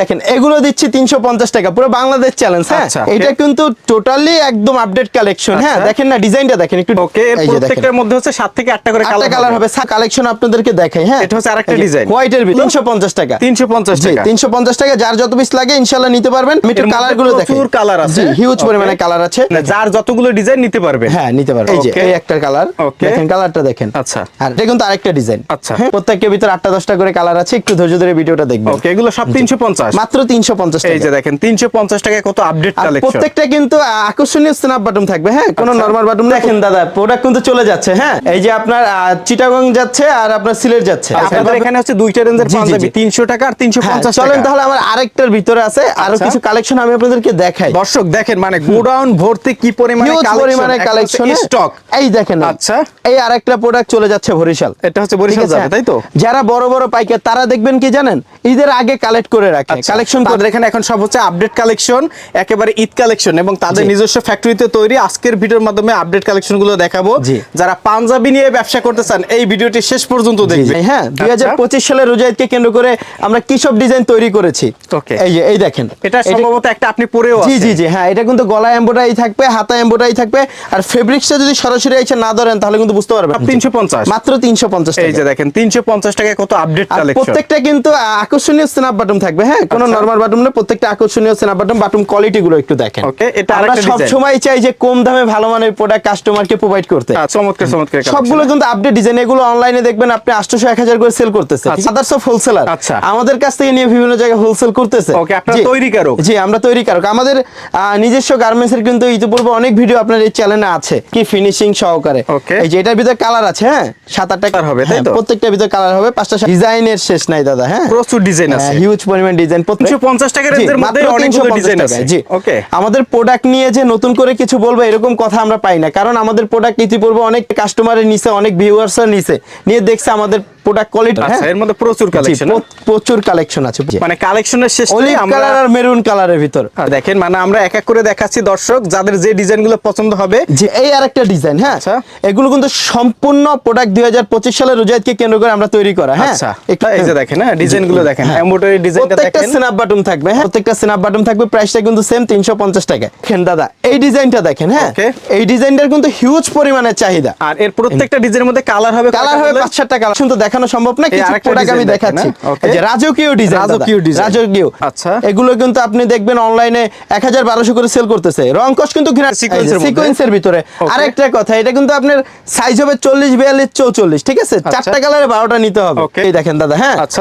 দেখেন এগুলো দিচ্ছি তিনশো পঞ্চাশ টাকা। পুরো বাংলাদেশ চ্যালেঞ্জ হ্যাঁ? আচ্ছা। এটা কিন্তু টোটালি একদম আপডেট কালেকশন হ্যাঁ? আচ্ছা। দেখেন না ডিজাইনটা দেখেন একটু ওকে প্রত্যেকটার মধ্যে হচ্ছে সাত থেকে আটটা করে কালার কালার হবে। কালেকশন আপনাদেরকে দেখাই হ্যাঁ? এটা হচ্ছে আরেকটা design। হোয়াইটের তিনশো পঞ্চাশ টাকা। তিনশো পঞ্চাশ জি টাকা। তিনশো পঞ্চাশ টাকা যার যত পিস লাগে ইনশাল্লাহ নিতে পারবেন। আমি একটু কালারগুলো দেখেন প্রচুর colour আছে। হিউজ পরিমাণে কালার আছে। যার যতগুলো ডিজাইন নিতে পারবে। হ্যাঁ নিতে পারবেন এই যে এই একটা কালার. দেখেন কালারটা দেখেন। আচ্ছা। আর এটা কিন্তু আরেকটা ডিজাইন আচ্ছা। হ্যাঁ প্রত্যেকটার ভিতরে আটটা দশটা করে কালার আছে। একটু ধৈর্য ধরে ভিডিওটা দেখবেন। ওকে এগুলো সব তিনশো মাত্র এই যে দেখেন তিনশো পঞ্চাশ টাকায় কত আপডেট কালেকশন প্রত্যেকটা কিন্তু আকর্ষণীয় স্ন্যাপ বাটন থাকবে হ্যাঁ? কোনো আচ্ছা। নরমাল বাটন দেখেন দাদা প্রোডাক্ট কিন্তু চলে যাচ্ছে হ্যাঁ? এই যে আপনার চিটাগং যাচ্ছে আর আপনার সিলেট যাচ্ছে। আপনাদের এখানে হচ্ছে দুইটা রেঞ্জের পাঞ্জাবি জি। তিনশো টাকা আর তিনশো হ্যাঁ, পঞ্চাশ চলেন তাহলে আমার আরেকটার ভিতরে আছে আরও আচ্ছা। কিছু কালেকশন আমি আপনাদেরকে দেখাই। দর্শক দেখেন মানে গোডাউন ভর্তি কি পরিমাণে পরিমাণে কালেকশন স্টক এই দেখেন আচ্ছা। এই আরেকটা প্রোডাক্ট চলে যাচ্ছে বরিশাল। এটা হচ্ছে বরিশাল যাবে তাই তো? যারা বড় বড় পাইকার তারা দেখবেন কি জানেন? ঈদের আগে কালেক্ট করে রাখে। কালেকশন কালেকশন তাদের এখানে এখন সব হচ্ছে আপডেট কালেকশন একেবারে ঈদ কালেকশন এবং তাদের নিজস্ব ফ্যাক্টরিতে তৈরি আজকের ভিডিওর মাধ্যমে আপডেট কালেকশনগুলো দেখাবো। যারা পাঞ্জাবি নিয়ে ব্যবসা করতে চান এই ভিডিওটি শেষ পর্যন্ত দেখবে হ্যাঁ দুই হাজার আচ্ছা। পঁচিশ সালের রোজাইদকে কেন্দ্র করে আমরা কি সব ডিজাইন তৈরি করেছি। Okay. এই যে এই দেখেন। এটা সম্ভবত একটা আপনি পরেও জি জি জি হ্যাঁ এটা কিন্তু গলা এমব্রয়ডারি থাকবে হাতা এমব্রয়ডারি থাকবে আর ফেব্রিক্সটা যদি সরাসরি এসে না ধরেন তাহলে কিন্তু বুঝতে পারবেন। সব 350 মাত্র তিনশো পঞ্চাশ এই যে দেখেন তিনশো পঞ্চাশ টাকায় কত আপডেট কালেকশন প্রত্যেকটা কিন্তু আকর্ষণীয় স্ন্যাপ বাটন থাকবে হ্যাঁ? কোনো আচ্ছা। নরমাল বাটন না প্রত্যেকটা আকর্ষণীয় বাটন বাটন কোয়ালিটি গুলো একটু দেখেন Okay, এটা আমরা সব সময় চাই যে কম দামে ভালো মানের প্রোডাক্ট কাস্টমারকে প্রোভাইড করতে চমৎকার চমৎকার সবগুলো কিন্তু আপডেট ডিজাইন এগুলো অনলাইনে দেখবেন আপনি করে সেল করতেছে আচ্ছা। আদার্স অফ হোলসেলার আচ্ছা। আমাদের কাছ থেকে নিয়ে বিভিন্ন জায়গায় হোলসেল করতেছে আপনারা জি। তৈরিকারক। জি আমরা তৈরিকারক আমাদের আহ, নিজস্ব গার্মেন্টস এর কিন্তু ইতিপূর্বে অনেক ভিডিও আপনার এই চ্যানেলে আছে কি ফিনিশিং সহকারে. এই যে এটার ভিতরে কালার আছে হ্যাঁ সাত আটটা Colour হবে, তাই হ্যাঁ, তো? প্রত্যেকটার ভিতরে কালার হবে পাঁচটা ডিজাইনের শেষ নাই দাদা হ্যাঁ প্রচুর ডিজাইন আছে হিউজ পরিমাণ ডিজাইন টাকা রেঞ্জের মধ্যে অনেকগুলো ডিজাইন আছে। জি। ওকে আমাদের প্রোডাক্ট নিয়ে যে নতুন করে কিছু বলব এরকম কথা আমরা পাই না। কারণ আমাদের প্রোডাক্ট ইতিপূর্বে অনেক কাস্টমারের নিচে অনেক ভিউয়ার্স নিচে নিয়ে দেখছে আমাদের প্রোডাক্ট কোয়ালিটি আচ্ছা এর মধ্যে প্রচুর কালেকশন প্রচুর কালেকশন আছে মানে কালেকশনের শেষ অলিভ কালার আর মেরুন কালারের ভিতর। দেখেন মানে আমরা এক এক করে দেখাচ্ছি দর্শক যাদের যে ডিজাইনগুলো পছন্দ হবে। যে এই আরেকটা ডিজাইন হ্যাঁ? আচ্ছা। এগুলো কিন্তু সম্পূর্ণ প্রোডাক্ট দুই হাজার পঁচিশ সালের রোজাইদকে কেন্দ্র করে আমরা তৈরি করা হ্যাঁ? আচ্ছা। এই যে দেখেন হ্যাঁ ডিজাইনগুলো দেখেন হ্যাঁ। এমব্রয়ডারি ডিজাইনটা প্রত্যেকটা স্ন্যাপ বাটন থাকবে হ্যাঁ? প্রত্যেকটা স্ন্যাপ বাটন থাকবে প্রাইসটা কিন্তু সেম তিনশো পঞ্চাশ টাকা। দেখেন দাদা এই ডিজাইনটা দেখেন হ্যাঁ? এই ডিজাইনটার কিন্তু হিউজ পরিমাণে চাহিদা। আর এর প্রত্যেকটা ডিজাইনের মধ্যে কালার হবে কালার হবে? পাঁচ সাতটা কালার শুনতে দেখানো সম্ভব না কিছু প্রোডাক্ট আমি দেখাচ্ছি। হ্যাঁ? এই যে রাজকীয় ডিজাইন রাজকীয় design। রাজকীয়। আচ্ছা। এগুলো কিন্তু আপনি দেখবেন অনলাইনে এক হাজার বারোশো করে সেল করতেছে। রং কস কিন্তু সিকোয়েন্সের ভিতরে। আরেকটা কথা এটা কিন্তু আপনার সাইজ হবে চল্লিশ বিয়াল্লিশ চৌচল্লিশ ঠিক আছে? আচ্ছা। চারটা কালারে বারোটা নিতে হবে। এই দেখেন দাদা হ্যাঁ? আচ্ছা,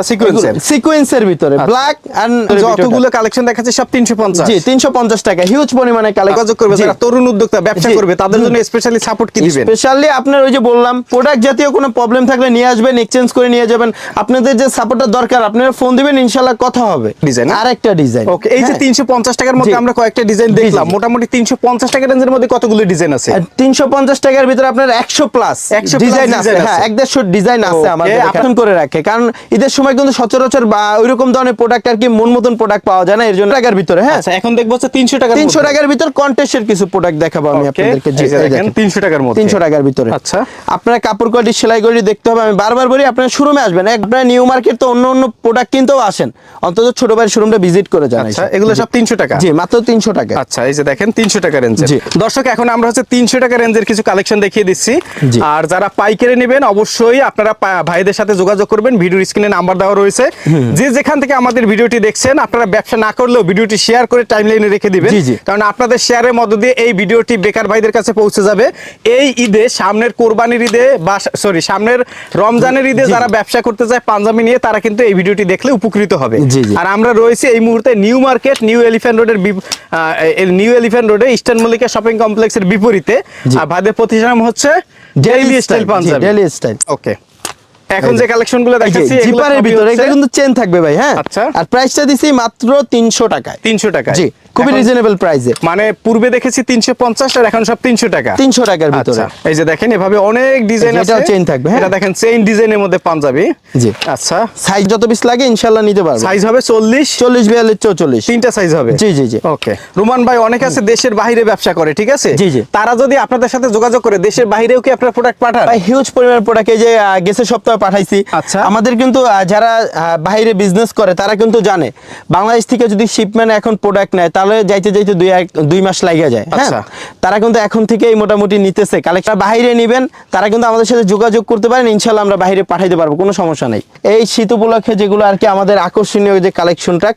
এর। সিকোয়েন্সের ভিতরে। আচ্ছা। ব্ল্যাক অ্যান্ড যতগুলো কালেকশন দেখাচ্ছে সব তিনশো পঞ্চাশ। জি তিনশো পঞ্চাশ টাকা। হিউজ পরিমাণে কালেকশন করবে যারা তরুণ উদ্যোক্তা ব্যবসা করবে তাদের জন্য স্পেশালি সাপোর্ট কি দিবেন? স্পেশালি আপনার ওই যে বললাম প্রোডাক্ট জাতীয় কোনো প্রবলেম থাকলে নিয়ে আসবেন এক্সচেঞ্জ করে নিয়ে যাবেন। আপনাদের যে সাপোর্টটা দরকার আপনারা ফোন দিবেন ইনশাল্লাহ কথা হবে। Design, হ্যাঁ? আরেকটা ডিজাইন ওকে এই যে তিনশো পঞ্চাশ টাকার মধ্যে আমরা কয়েকটা ডিজাইন দেখলাম। মোটামুটি তিনশো পঞ্চাশ টাকা রেঞ্জের মধ্যে কতগুলো ডিজাইন আছে? তিনশো পঞ্চাশ টাকার ভিতরে আপনার একশো প্লাস 100 ডিজাইন আছে। হ্যাঁ আছে। এক দেড়শো ডিজাইন আছে আমাদের আপনার- করে রাখে। কারণ ঈদের সময় কিন্তু সচরাচর বা ওইরকম ধরনের প্রোডাক্ট আর কি মন মতন প্রোডাক্ট পাওয়া যায় না এর জন্য টাকার ভিতরে হ্যাঁ? আচ্ছা এখন দেখব হচ্ছে তিনশো টাকা তিনশো টাকার ভিতর কন্টেস্টের কিছু প্রোডাক্ট দেখাবো আমি আপনাদেরকে। জি, দেখেন দেখেন। তিনশো টাকার মধ্যে। তিনশো টাকার ভিতরে। আচ্ছা। আপনার কাপড় কোয়ালিটি সেলাই করে দেখতে হবে আমি বারবার বলি আপনার শোরুমে আসবেন। আপনার নিউ মার্কেট তো অন্য অন্য প্রোডাক্ট কিনতেও আসেন। অন্তত ছোট ভাইয়ের শোরুমটা ভিজিট করে যান আচ্ছা এগুলো সব তিনশো টাকা? জি মাত্র তিনশো টাকা। আচ্ছা এই যে দেখেন তিনশো টাকা রেঞ্জের জি। দর্শক এখন আমরা হচ্ছে তিনশো টাকা রেঞ্জের কিছু কালেকশন দেখিয়ে দিচ্ছি। আর যারা পাইকারি নেবেন অবশ্যই আপনারা ভাইদের সাথে যোগাযোগ করবেন। ভিডিওর স্ক্রিনে নাম্বার দেওয়া রয়েছে। যে যেখান থেকে আমাদের ভিডিওটি দেখছেন আপনারা ব্যবসা না করলেও ভিডিওটি শেয়ার করে টাইম লাইনে রেখে দিবেন। কারণ আপনাদের শেয়ারের মধ্য দিয়ে এই ভিডিওটি বেকার ভাইদের কাছে পৌঁছে যাবে। এই ঈদে সামনের কোরবানির ঈদে বা সরি সামনের রমজানের ঈদে যারা ব্যবসা করতে চায় পাঞ্জাবি নিয়ে তারা কিন্তু এই ভিডিওটি দেখলে উপকৃত হবে। আর আমরা রয়েছি এই মুহূর্তে নিউ মার্কেট নিউ এলিফ্যান্ট রোডের নিউ এলিফ্যান্ট রোডে ইস্টার্ন মল্লিকা শপিং কমপ্লেক্সের বিপরীতে। আর ভাদের প্রতিষ্ঠান হচ্ছে Daily Style Punjabi Daily Style okay এখন যে কালেকশনগুলো দেখাচ্ছি জিপারের ভিতরে এটা কিন্তু চেন থাকবে ভাই হ্যাঁ? আচ্ছা। আর প্রাইসটা দিছি মাত্র তিনশো টাকায়। 300 টাকা জি খুবই রিজনেবল প্রাইসে মানে পূর্বে দেখেছি তিনশো পঞ্চাশ আর এখন সব তিনশো টাকা। তিনশো টাকার ভিতরে। আচ্ছা এই যে দেখেন এভাবে অনেক ডিজাইন আছে। chain থাকবে, হ্যাঁ? এটা দেখেন চেইন ডিজাইনের মধ্যে পাঞ্জাবি। জি। আচ্ছা। সাইজ যত পিস লাগে ইনশাল্লাহ নিতে পারবে। সাইজ হবে চল্লিশ। চল্লিশ বিয়াল্লিশ চৌচল্লিশ। তিনটা সাইজ হবে। জি, জি, জি। ওকে রুমান ভাই অনেক আছে দেশের বাইরে ব্যবসা করে ঠিক আছে? জি, জি। তারা যদি আপনাদের সাথে যোগাযোগ করে দেশের বাইরেও কি আপনার প্রোডাক্ট পাঠান? ভাই হিউজ পরিমাণ প্রোডাক্ট এই যে গেছে সপ্তাহ পাঠাইছি আচ্ছা। আমাদের কিন্তু যারা বাইরে বিজনেস করে তারা কিন্তু জানে বাংলাদেশ থেকে যদি শিপম্যান এখন প্রোডাক্ট নেয় তাহলে যাইতে যাইতে দুই এক দুই মাস লাগিয়ে যায় হ্যাঁ আচ্ছা। তারা কিন্তু এখন থেকেই মোটামুটি নিতেছে কালেকশন বাইরে নেবেন তারা কিন্তু আমাদের সাথে যোগাযোগ করতে পারেন ইনশাল্লাহ আমরা বাইরে পাঠাইতে পারব কোনো সমস্যা নেই এই শীত উপলক্ষে যেগুলো আর কি আমাদের আকর্ষণীয় যে কালেকশনটা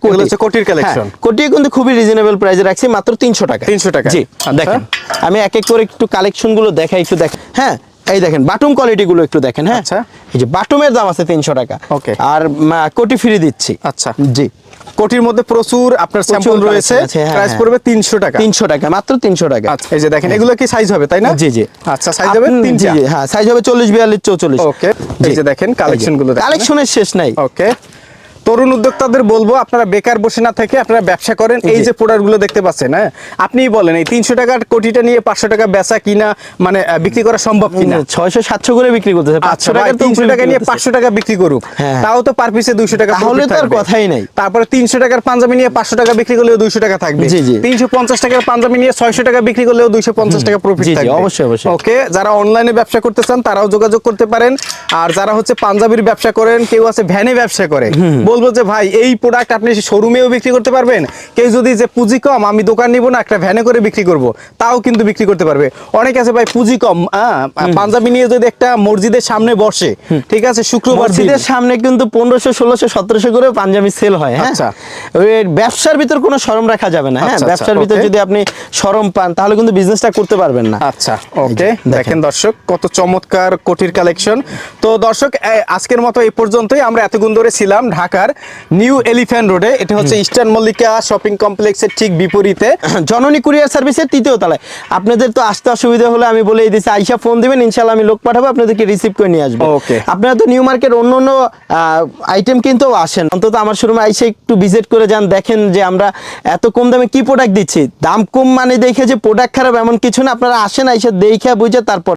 কোটির কালেকশন কোটি কিন্তু খুবই রিজনেবল প্রাইসে রাখছি মাত্র তিনশো টাকা 300 টাকা। জি আচ্ছা। দেখেন আমি এক এক করে একটু কালেকশনগুলো দেখাই একটু দেখেন হ্যাঁ এই দেখেন বাটুম কোয়ালিটি গুলো একটু দেখেন হ্যাঁ? আচ্ছা। এই যে বাটুমের দাম আছে তিনশো টাকা. আর কোটি ফ্রি দিচ্ছি। আচ্ছা। জি। কোটির মধ্যে প্রচুর আপনার স্যাম্পল রয়েছে। হ্যাঁ, প্রাইস হ্যাঁ। পড়বে তিনশো টাকা। তিনশো টাকা মাত্র তিনশো টাকা। আচ্ছা এই যে দেখেন এগুলো কি সাইজ হবে তাই না? জি জি। আচ্ছা সাইজ হবে 3 জি, হ্যাঁ সাইজ হবে চল্লিশ বিয়াল্লিশ চৌচল্লিশ। ওকে এই যে দেখেন কালেকশনগুলো দেখেন। কালেকশনের শেষ নাই। ওকে। তরুণ উদ্যোক্তাদের বলব আপনারা বেকার বসে না থেকে আপনারা ব্যবসা করেন। এই যে প্রোডাক্টগুলো দেখতে পাচ্ছেন হ্যাঁ? আপনিই বলেন এই তিনশো টাকার কোটিটা নিয়ে পাঁচশো টাকা বেচা কিনা মানে বিক্রি করা সম্ভব কিনা? ছয়শো সাতশো করে বিক্রি করতেছে আচ্ছা পাঁচশো টাকা তিনশো টাকা নিয়ে পাঁচশো টাকা বিক্রি করুক। হ্যাঁ। তাও তো পার পিসে দুইশো টাকা তাহলে তো আর কথাই নাই। তারপরে তিনশো টাকার পাঞ্জাবি নিয়ে পাঁচশো টাকা বিক্রি করলেও দুইশো টাকা থাকবে। জি, জি। তিনশো পঞ্চাশ টাকার পাঞ্জাবি নিয়ে ছয়শো টাকা বিক্রি করলেও দুইশো পঞ্চাশ টাকা প্রফিট থাকবে। অবশ্যই, অবশ্যই। ওকে যারা অনলাইনে ব্যবসা করতে চান তারাও যোগাযোগ করতে পারেন। আর যারা হচ্ছে পাঞ্জাবির ব্যবসা করেন কেউ আছে ভ্যানে ব্যবসা করে বলব যে ভাই এই প্রোডাক্ট আপনি শোরুমেও বিক্রি করতে পারবেন। কেউ যদি যে পুঁজি কম আমি দোকান নিব না একটা ভ্যানে করে বিক্রি করব তাও কিন্তু বিক্রি করতে পারবে। অনেক আছে ভাই পুঁজি কম হ্যাঁ, পাঞ্জাবি নিয়ে যদি একটা মসজিদের সামনে বসে ঠিক আছে? শুক্রবার মসজিদের সামনে কিন্তু পনেরোশো ষোলোশো সতেরোশো করে পাঞ্জাবি সেল হয় হ্যাঁ? আচ্ছা। ব্যবসার ভিতর কোনো শরম রাখা যাবে না হ্যাঁ? আচ্ছা, ব্যবসার আচ্ছা, ভিতর যদি আপনি শরম পান তাহলে কিন্তু বিজনেসটা করতে পারবেন না। আচ্ছা ওকে দেখেন। দর্শক কত চমৎকার কোটির কালেকশন তো দর্শক আজকের মতো এই পর্যন্তই। আমরা এতক্ষণ ধরে ছিলাম ঢাকার নিউ এলিফ্যান্ট রোডে এটা হচ্ছে ইস্টার্ন মল্লিকা শপিং কমপ্লেক্সের ঠিক বিপরীতে। জননী কুরিয়ার সার্ভিসের তৃতীয় তলায়। আপনাদের তো আসতে অসুবিধা হলে আমি বলে দিচ্ছি আইসা ফোন দিবেন ইনশাল্লাহ আমি লোক পাঠাবো আপনাদেরকে রিসিভ করে নিয়ে আসব. আপনারা তো নিউ মার্কেট অন্য অন্য আইটেম কিনতেও আসেন। অন্তত আমার শোরুমে আইসে একটু ভিজিট করে যান দেখেন যে আমরা এত কম দামে কি প্রোডাক্ট দিচ্ছি। দাম কম মানে দেখে যে প্রোডাক্ট খারাপ এমন কিছু না আপনারা আসেন আইসা দেখে বুঝে তারপর